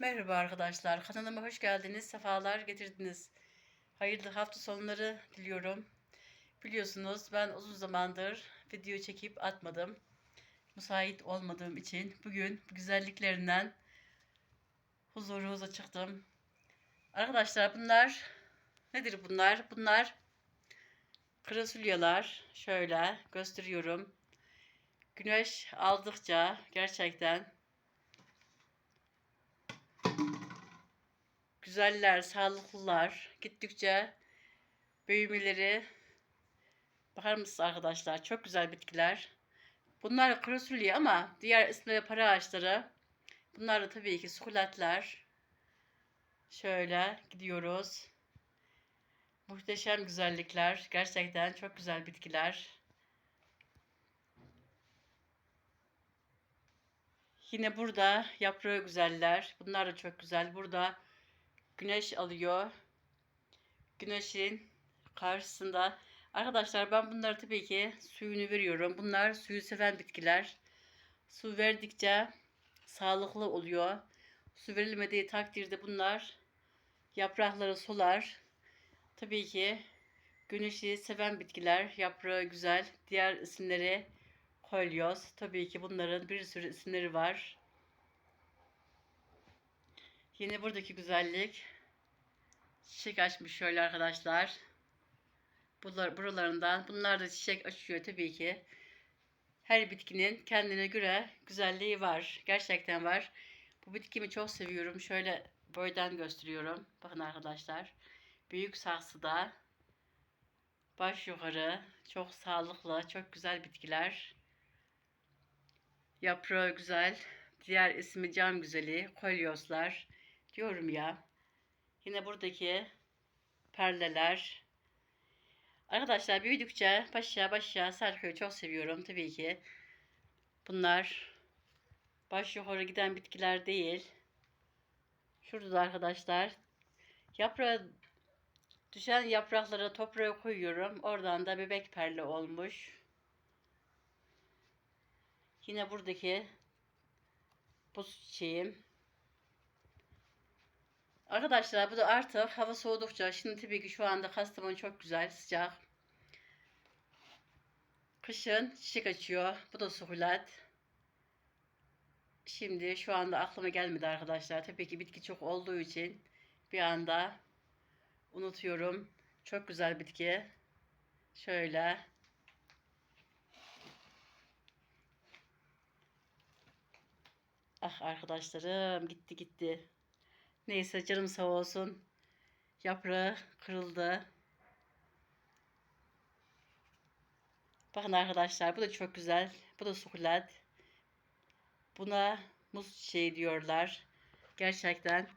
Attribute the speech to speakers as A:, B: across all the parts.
A: Merhaba arkadaşlar, kanalıma hoş geldiniz, sefalar getirdiniz. Hayırlı hafta sonları diliyorum. Biliyorsunuz ben uzun zamandır video çekip atmadım. Müsait olmadığım için bugün bu güzelliklerinden huzurunuza çıktım. Arkadaşlar bunlar nedir bunlar? Bunlar krasulyalar. Şöyle gösteriyorum. Güneş aldıkça gerçekten güzeller, sağlıklılar. Gittikçe büyümeleri bakar mısınız arkadaşlar? Çok güzel bitkiler. Bunlar krosulye ama diğer isimleri para ağaçları. Bunlar da tabii ki sukulatlar. Şöyle gidiyoruz. Muhteşem güzellikler. Gerçekten çok güzel bitkiler. Yine burada yaprağı güzeller. Bunlar da çok güzel. Burada güneş alıyor. Güneşin karşısında. Arkadaşlar ben bunları tabii ki suyunu veriyorum. Bunlar suyu seven bitkiler. Su verdikçe sağlıklı oluyor. Su verilmediği takdirde bunlar yaprakları solar. Tabii ki güneşi seven bitkiler. Yaprağı güzel. Diğer isimleri kolyoz. Tabii ki bunların bir sürü isimleri var. Yine buradaki güzellik çiçek açmış şöyle arkadaşlar. Bunlar, buralarından bunlar da çiçek açıyor tabii ki. Her bitkinin kendine göre güzelliği var. Gerçekten var. Bu bitkimi çok seviyorum. Şöyle boydan gösteriyorum. Bakın arkadaşlar. Büyük saksıda baş yukarı çok sağlıklı, çok güzel bitkiler. Yaprağı güzel. Diğer ismi cam güzeli. Kolyoslar. Diyorum ya. Yine buradaki perleler. Arkadaşlar büyüdükçe başa başa sarkıyor. Çok seviyorum tabii ki. Bunlar baş yukarı giden bitkiler değil. Şurada da arkadaşlar yaprağı düşen yaprakları toprağa koyuyorum. Oradan da bebek perle olmuş. Yine buradaki buz çiçeğim. Arkadaşlar bu da artık hava soğudukça şimdi tabii ki şu anda Kastamonu çok güzel sıcak. Kışın çiçek açıyor. Bu da sukulat. Şimdi şu anda aklıma gelmedi arkadaşlar. Tabii ki bitki çok olduğu için bir anda unutuyorum. Çok güzel bitki. Şöyle. Ah arkadaşlarım gitti gitti. Neyse canım sağ olsun. Yaprağı kırıldı. Bakın arkadaşlar bu da çok güzel. Bu da sukulat. Buna muz çiçeği diyorlar. Gerçekten.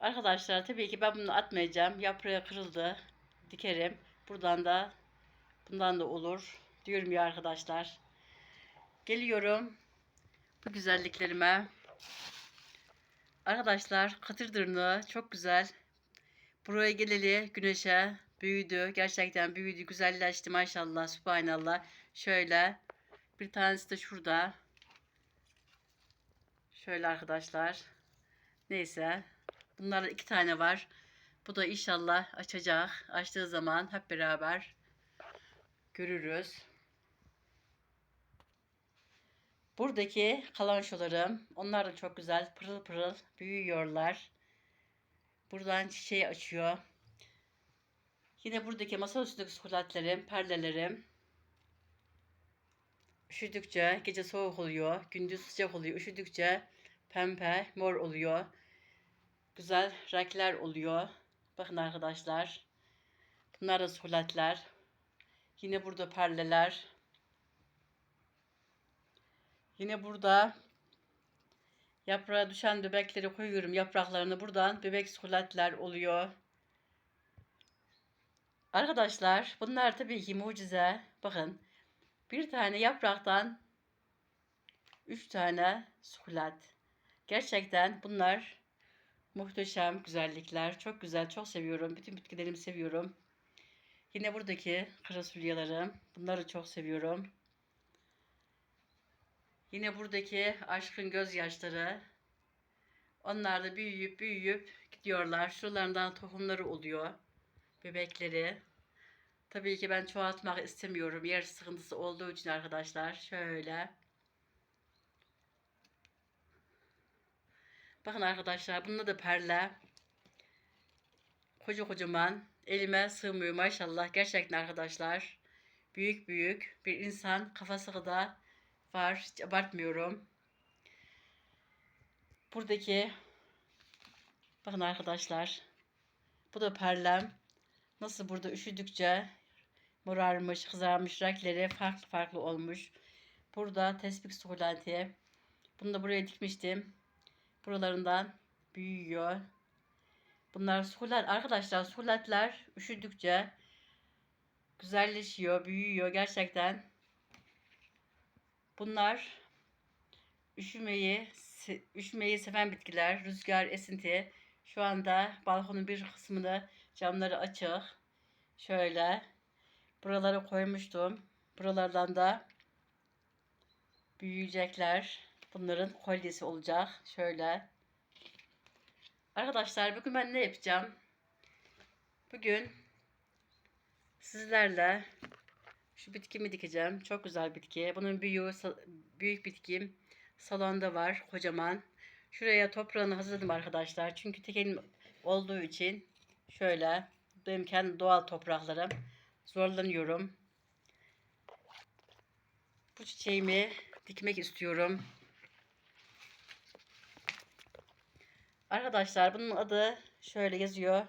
A: Arkadaşlar tabii ki ben bunu atmayacağım. Yaprağı kırıldı. Dikerim. Buradan da bundan da olur. Diyorum ya arkadaşlar. Geliyorum bu güzelliklerime. Arkadaşlar katırdırını çok güzel. Buraya geleli güneşe büyüdü. Gerçekten büyüdü. Güzelleşti maşallah. Subhanallah. Şöyle. Bir tanesi de şurada. Şöyle arkadaşlar. Neyse. Bunlardan iki tane var. Bu da inşallah açacak. Açtığı zaman hep beraber görürüz. Buradaki kalançolarım. Onlar da çok güzel. Pırıl pırıl büyüyorlar. Buradan çiçeği açıyor. Yine buradaki masa üstündeki sukulatlarım, perlelerim. Üşüdükçe gece soğuk oluyor. Gündüz sıcak oluyor. Üşüdükçe pembe, mor oluyor. Güzel renkler oluyor. Bakın arkadaşlar. Bunlar da sukulatlar. Yine burada perleler. Yine burada yaprağa düşen bebekleri koyuyorum. Yapraklarını buradan bebek sukulatlar oluyor. Arkadaşlar bunlar tabii ki mucize. Bakın bir tane yapraktan üç tane sukulat. Gerçekten bunlar muhteşem güzellikler. Çok güzel, çok seviyorum. Bütün bitkilerimi seviyorum. Yine buradaki krasulyalarım. Bunları çok seviyorum. Yine buradaki aşkın gözyaşları. Onlar da büyüyüp büyüyüp gidiyorlar. Şuralarından tohumları oluyor. Bebekleri. Tabii ki ben çoğaltmak istemiyorum. Yer sıkıntısı olduğu için arkadaşlar. Şöyle. Bakın arkadaşlar bunda da perle. Koca kocaman. Elime sığmıyor maşallah. Gerçekten arkadaşlar. Büyük büyük bir insan kafası kadar var. Hiç abartmıyorum. Buradaki bakın arkadaşlar. Bu da perlem. Nasıl burada üşüdükçe morarmış, kızarmış renkleri farklı farklı olmuş. Burada tespih sukulenti. Bunu da buraya dikmiştim. Buralarından büyüyor. Bunlar sukulent arkadaşlar sukulentler üşüdükçe güzelleşiyor, büyüyor gerçekten. Bunlar üşümeyi üşümeyi seven bitkiler. Rüzgar, esinti. Şu anda balkonun bir kısmını camları açık. Şöyle buralara koymuştum. Buralardan da büyüyecekler. Bunların kolyesi olacak. Şöyle. Arkadaşlar bugün ben ne yapacağım? Bugün sizlerle şu bitkimi dikeceğim. Çok güzel bitki. Bunun büyüğü büyük bitkim salonda var kocaman. Şuraya toprağını hazırladım arkadaşlar. Çünkü tekelim olduğu için şöyle benim kendi doğal topraklarım zorlanıyorum. Bu çiçeğimi dikmek istiyorum. Arkadaşlar bunun adı şöyle yazıyor.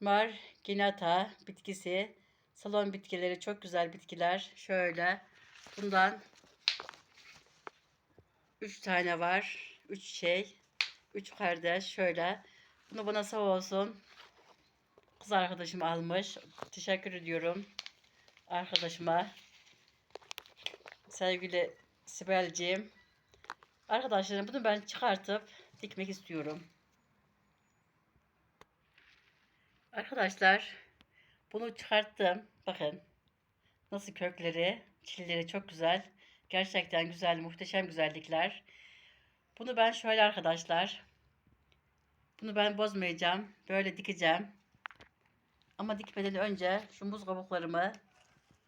A: Marginata bitkisi. Salon bitkileri çok güzel bitkiler. Şöyle bundan 3 tane var. 3 şey. 3 kardeş şöyle. Bunu bana sağ olsun. Kız arkadaşım almış. Teşekkür ediyorum arkadaşıma. Sevgili Sibel'ciğim. Arkadaşlarım bunu ben çıkartıp dikmek istiyorum. Arkadaşlar bunu çıkarttım. Bakın nasıl kökleri, çilleri çok güzel. Gerçekten güzel, muhteşem güzellikler. Bunu ben şöyle arkadaşlar. Bunu ben bozmayacağım. Böyle dikeceğim. Ama dikmeden önce şu muz kabuklarımı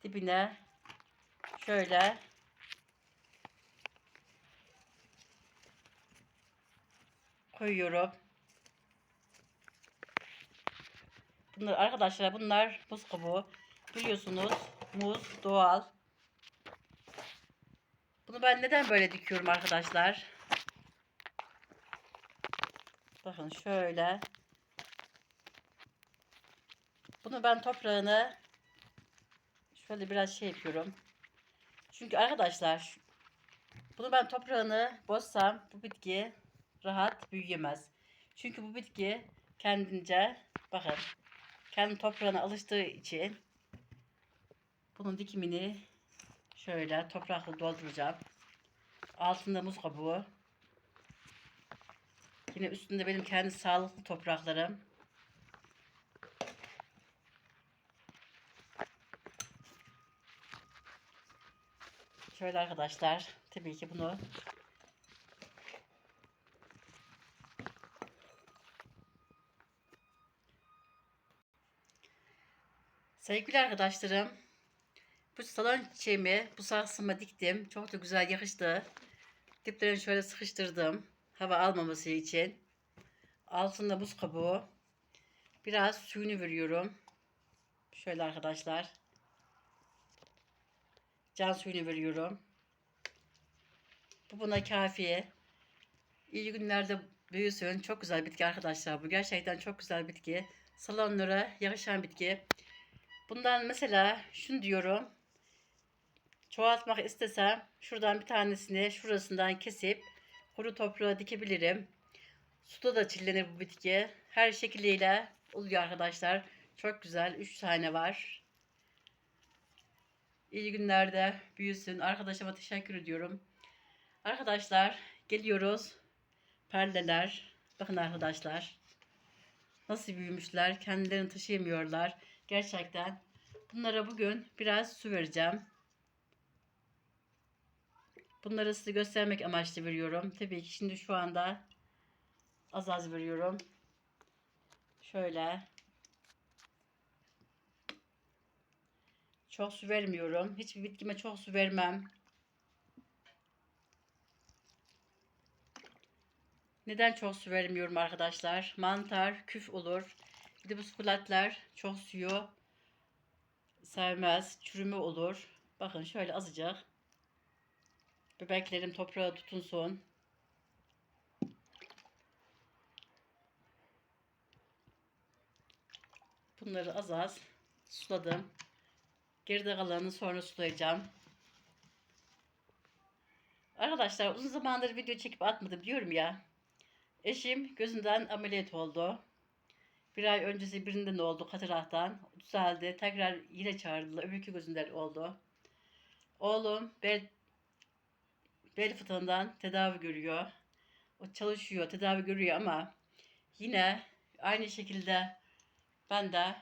A: dibine şöyle koyuyorum. Bunlar arkadaşlar bunlar muz kabuğu. Biliyorsunuz muz doğal. Bunu ben neden böyle dikiyorum arkadaşlar? Bakın şöyle. Bunu ben toprağını şöyle biraz şey yapıyorum. Çünkü arkadaşlar bunu ben toprağını bozsam bu bitki rahat büyüyemez. Çünkü bu bitki kendince bakın kendi toprağına alıştığı için bunun dikimini şöyle toprakla dolduracağım. Altında muz kabuğu. Yine üstünde benim kendi sağlıklı topraklarım. Şöyle arkadaşlar tabii ki bunu Sevgili arkadaşlarım, bu salon çiçeğimi bu saksıma diktim. Çok da güzel yakıştı. Diplerini şöyle sıkıştırdım. Hava almaması için. Altında buz kabuğu. Biraz suyunu veriyorum. Şöyle arkadaşlar. Can suyunu veriyorum. Bu buna kafi. İyi günlerde büyüsün. Çok güzel bitki arkadaşlar. Bu gerçekten çok güzel bitki. Salonlara yakışan bitki. Bundan mesela şunu diyorum. Çoğaltmak istesem şuradan bir tanesini şurasından kesip kuru toprağa dikebilirim. Suda da çillenir bu bitki. Her şekliyle oluyor arkadaşlar. Çok güzel. 3 tane var. İyi günlerde büyüsün. Arkadaşıma teşekkür ediyorum. Arkadaşlar geliyoruz. Perdeler. Bakın arkadaşlar. Nasıl büyümüşler. Kendilerini taşıyamıyorlar. Gerçekten. Bunlara bugün biraz su vereceğim. Bunları size göstermek amaçlı veriyorum. Tabii ki şimdi şu anda az az veriyorum. Şöyle. Çok su vermiyorum. Hiçbir bitkime çok su vermem. Neden çok su vermiyorum arkadaşlar? Mantar küf olur. Bir de bu sukulatlar çok suyu sevmez. Çürüme olur. Bakın şöyle azıcık. Bebeklerim toprağa tutunsun. Bunları az az suladım. Geride kalanını sonra sulayacağım. Arkadaşlar uzun zamandır video çekip atmadım diyorum ya. Eşim gözünden ameliyat oldu. Bir ay öncesi birinden oldu kataraktan. Düzeldi. Tekrar yine çağırdılar. Öbürkü gözünden oldu. Oğlum bel, bel fıtığından tedavi görüyor. O çalışıyor, tedavi görüyor ama yine aynı şekilde ben de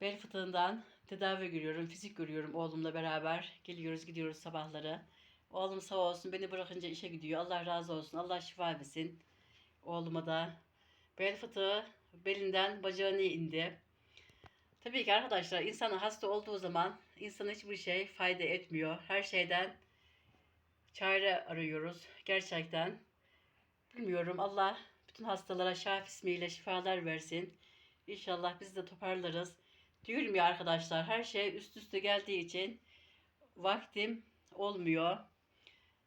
A: bel fıtığından tedavi görüyorum, fizik görüyorum oğlumla beraber. Geliyoruz, gidiyoruz sabahları. Oğlum sağ olsun beni bırakınca işe gidiyor. Allah razı olsun. Allah şifa versin. Oğluma da. Bel fıtığı belinden bacağına indi. Tabii ki arkadaşlar insan hasta olduğu zaman insana hiçbir şey fayda etmiyor. Her şeyden çare arıyoruz. Gerçekten. Bilmiyorum Allah bütün hastalara şaf ismiyle şifalar versin. İnşallah biz de toparlarız. Diyorum ya arkadaşlar her şey üst üste geldiği için vaktim olmuyor.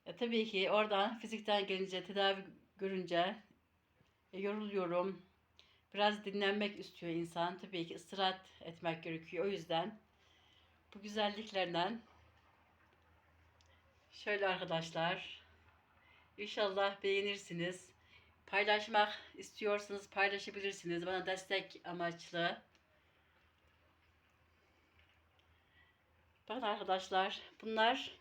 A: E, tabii ki oradan fizikten gelince tedavi görünce e, yoruluyorum. Biraz dinlenmek istiyor insan. Tabii ki istirahat etmek gerekiyor. O yüzden bu güzelliklerden şöyle arkadaşlar İnşallah beğenirsiniz. Paylaşmak istiyorsanız paylaşabilirsiniz. Bana destek amaçlı. Bakın arkadaşlar bunlar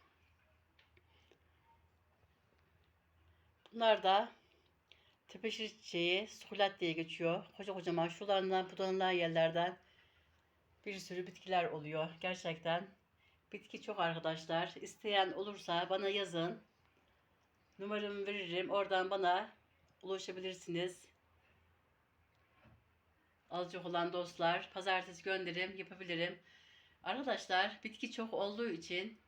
A: bunlar da tepeşir çiçeği sukulat diye geçiyor. Koca kocaman şularından budanılan yerlerden bir sürü bitkiler oluyor. Gerçekten bitki çok arkadaşlar. İsteyen olursa bana yazın. Numaramı veririm. Oradan bana ulaşabilirsiniz. Alacak olan dostlar. Pazartesi gönderim yapabilirim. Arkadaşlar bitki çok olduğu için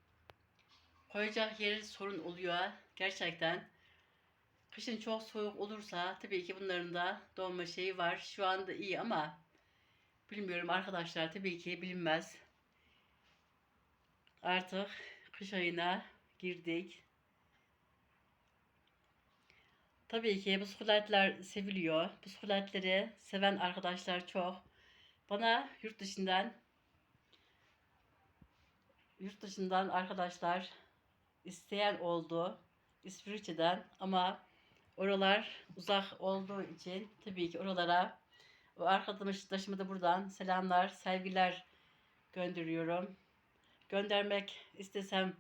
A: koyacak yeri sorun oluyor. Gerçekten. Kışın çok soğuk olursa tabii ki bunların da donma şeyi var. Şu anda iyi ama bilmiyorum arkadaşlar tabii ki bilinmez. Artık kış ayına girdik. Tabii ki bu sukulatlar seviliyor. Bu sukulatları seven arkadaşlar çok. Bana yurt dışından yurt dışından arkadaşlar isteyen oldu. İsviçre'den ama oralar uzak olduğu için tabii ki oralara o arkadaşıma da buradan selamlar, sevgiler gönderiyorum. Göndermek istesem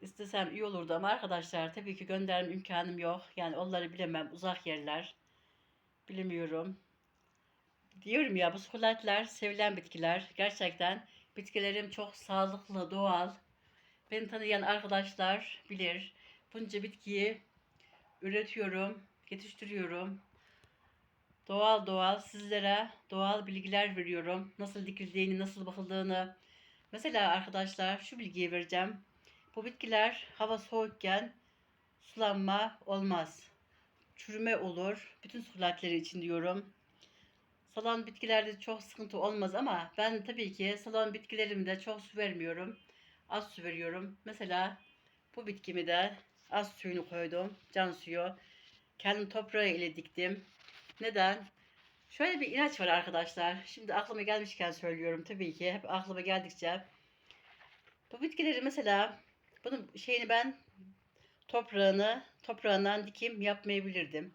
A: istesem iyi olurdu ama arkadaşlar tabii ki gönderme imkanım yok. Yani onları bilemem. Uzak yerler. Bilemiyorum. Diyorum ya bu sukulatlar sevilen bitkiler. Gerçekten bitkilerim çok sağlıklı, doğal. Beni tanıyan arkadaşlar bilir. Bunca bitkiyi üretiyorum, yetiştiriyorum. Doğal doğal sizlere doğal bilgiler veriyorum. Nasıl dikildiğini, nasıl bakıldığını. Mesela arkadaşlar şu bilgiyi vereceğim. Bu bitkiler hava soğukken sulanma olmaz. Çürüme olur. Bütün sukulatları için diyorum. Salon bitkilerde çok sıkıntı olmaz ama ben tabii ki salon bitkilerimde çok su vermiyorum. Az su veriyorum. Mesela bu bitkimi de az suyunu koydum. Can suyu. Kendim toprağı ile diktim. Neden? Şöyle bir inanç var arkadaşlar. Şimdi aklıma gelmişken söylüyorum tabii ki. Hep aklıma geldikçe. Bu bitkileri mesela bunun şeyini ben toprağını toprağından dikim yapmayabilirdim.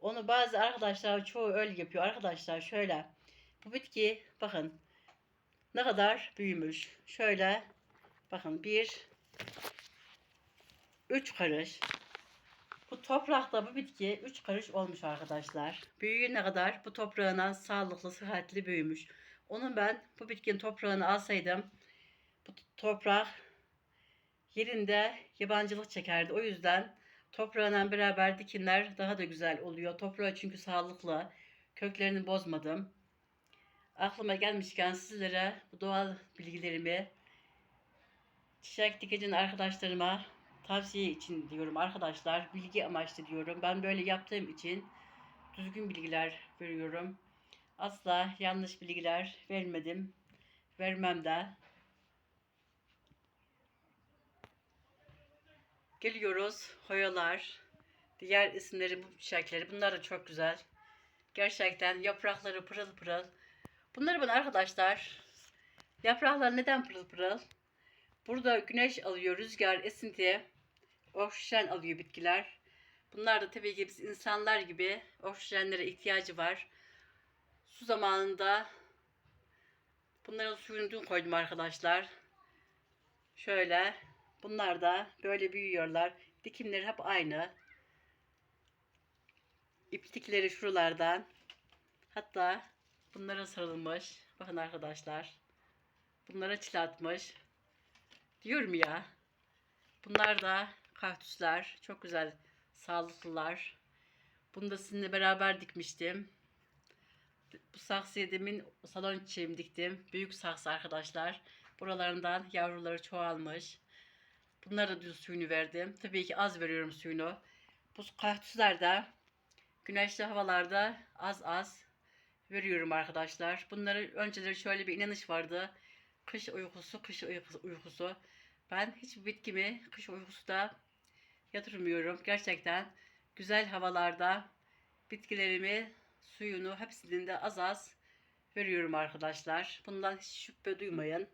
A: Onu bazı arkadaşlar çoğu öyle yapıyor. Arkadaşlar şöyle bu bitki bakın ne kadar büyümüş. Şöyle bakın bir üç karış. Bu toprakta bu bitki üç karış olmuş arkadaşlar. Büyüğüne kadar bu toprağına sağlıklı, sıhhatli büyümüş. Onun ben bu bitkinin toprağını alsaydım bu toprak yerinde yabancılık çekerdi. O yüzden toprağıyla beraber dikinler daha da güzel oluyor. Toprağı çünkü sağlıklı. Köklerini bozmadım. Aklıma gelmişken sizlere bu doğal bilgilerimi çiçek dikecin arkadaşlarıma tavsiye için diyorum arkadaşlar. Bilgi amaçlı diyorum. Ben böyle yaptığım için düzgün bilgiler veriyorum. Asla yanlış bilgiler vermedim. Vermem de. Geliyoruz. Hoyalar. Diğer isimleri bu çiçekleri. Bunlar da çok güzel. Gerçekten yaprakları pırıl pırıl. Bunları bana arkadaşlar yapraklar neden pırıl pırıl? Burada güneş alıyor, rüzgar, esinti, oksijen alıyor bitkiler. Bunlar da tabii ki biz insanlar gibi oksijenlere ihtiyacı var. Su zamanında bunların suyunu dün koydum arkadaşlar. Şöyle bunlar da böyle büyüyorlar. Dikimleri hep aynı. İplikleri şuralardan. Hatta bunlara sarılmış. Bakın arkadaşlar. Bunlara çil atmış. Diyorum ya. Bunlar da kaktüsler. Çok güzel. Sağlıklılar. Bunu da sizinle beraber dikmiştim. Bu saksıya demin salon çiçeğimi diktim. Büyük saksı arkadaşlar. Buralarından yavruları çoğalmış. Bunlara da düz suyunu verdim. Tabii ki az veriyorum suyunu. Bu kaktüsler de güneşli havalarda az az veriyorum arkadaşlar. Bunları önceleri şöyle bir inanış vardı. Kış uykusu, kış uykusu. Ben hiçbir bitkimi kış uykusu da yatırmıyorum. Gerçekten güzel havalarda bitkilerimi, suyunu hepsinin de az az veriyorum arkadaşlar. Bundan hiç şüphe duymayın.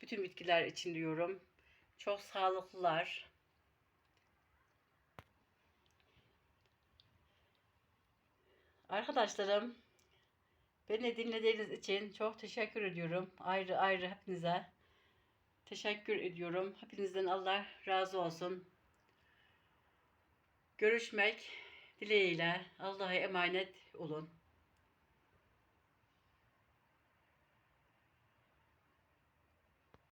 A: Bütün bitkiler için diyorum. Çok sağlıklılar. Arkadaşlarım beni dinlediğiniz için çok teşekkür ediyorum. Ayrı ayrı hepinize teşekkür ediyorum. Hepinizden Allah razı olsun. Görüşmek dileğiyle Allah'a emanet olun.